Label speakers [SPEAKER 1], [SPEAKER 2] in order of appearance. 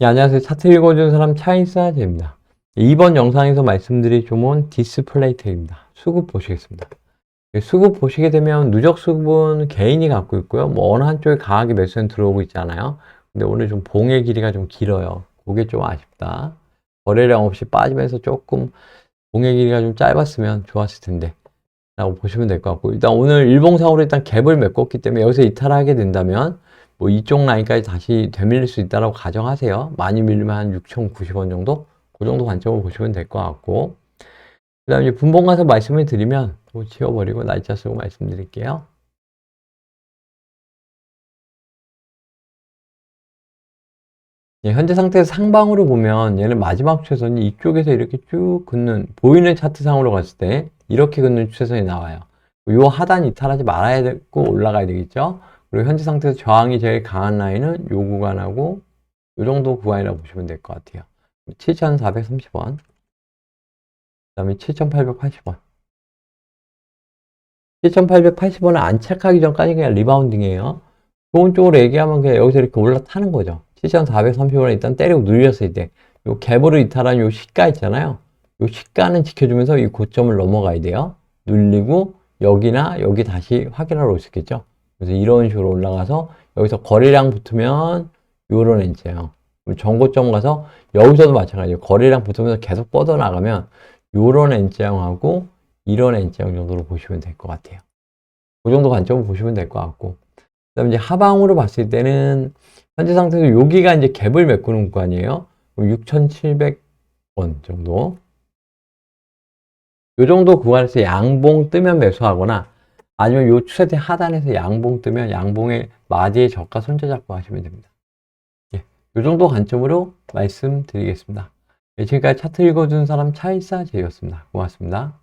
[SPEAKER 1] 네, 안녕하세요. 차트 읽어주는 사람 차인사제입니다. 이번 영상에서 말씀드릴 종목은 디스플레이 트입니다. 수급 보시겠습니다. 예, 수급 보시게 되면 누적 수급은 개인이 갖고 있고요. 뭐 어느 한쪽에 강하게 매수는 들어오고 있잖아요. 근데 오늘 좀 봉의 길이가 좀 길어요. 그게 좀 아쉽다. 거래량 없이 빠지면서 조금 봉의 길이가 좀 짧았으면 좋았을 텐데 라고 보시면 될 것 같고 일단 오늘 일봉상으로 일단 갭을 메꿨기 때문에 여기서 이탈하게 된다면 뭐 이쪽 라인까지 다시 되밀릴 수 있다라고 가정하세요. 많이 밀리면 한 6,090원 정도? 그 정도 관점으로 보시면 될 것 같고 그 다음에 분봉 가서 말씀을 드리면 뭐 지워버리고 날짜 쓰고 말씀드릴게요. 예, 현재 상태에서 상방으로 보면 얘는 마지막 추세선이 이쪽에서 이렇게 쭉 긋는 보이는 차트상으로 갔을 때 이렇게 긋는 추세선이 나와요. 요 하단 이탈하지 말아야 되고 올라가야 되겠죠. 그리고 현재 상태에서 저항이 제일 강한 라인은 요 구간하고 요 정도 구간이라고 보시면 될 것 같아요. 7,430원. 그 다음에 7,880원. 7,880원을 안착하기 전까지 그냥 리바운딩이에요. 좋은 쪽으로 얘기하면 그냥 여기서 이렇게 올라타는 거죠. 7,430원을 일단 때리고 눌렸을 때, 요 갭으로 이탈한 요 시가 있잖아요. 요 시가는 지켜주면서 이 고점을 넘어가야 돼요. 눌리고 여기나 여기 다시 확인하러 올 수 있겠죠. 그래서 이런 식으로 올라가서 여기서 거래량 붙으면 요런 엔지예요. 전고점 가서 여기서도 마찬가지예요. 거래량 붙으면서 계속 뻗어나가면 요런 엔지형하고 이런 엔지형 정도로 보시면 될 것 같아요. 그 정도 관점을 보시면 될 것 같고 그 다음에 이제 하방으로 봤을 때는 현재 상태에서 여기가 이제 갭을 메꾸는 구간이에요. 6,700원 정도. 요 정도 구간에서 양봉 뜨면 매수하거나 아니면 요 추세대 하단에서 양봉 뜨면 양봉의 마디의 저가 손자 잡고 하시면 됩니다. 예, 요 정도 관점으로 말씀드리겠습니다. 예, 지금까지 차트 읽어준 사람 차일사 제이였습니다. 고맙습니다.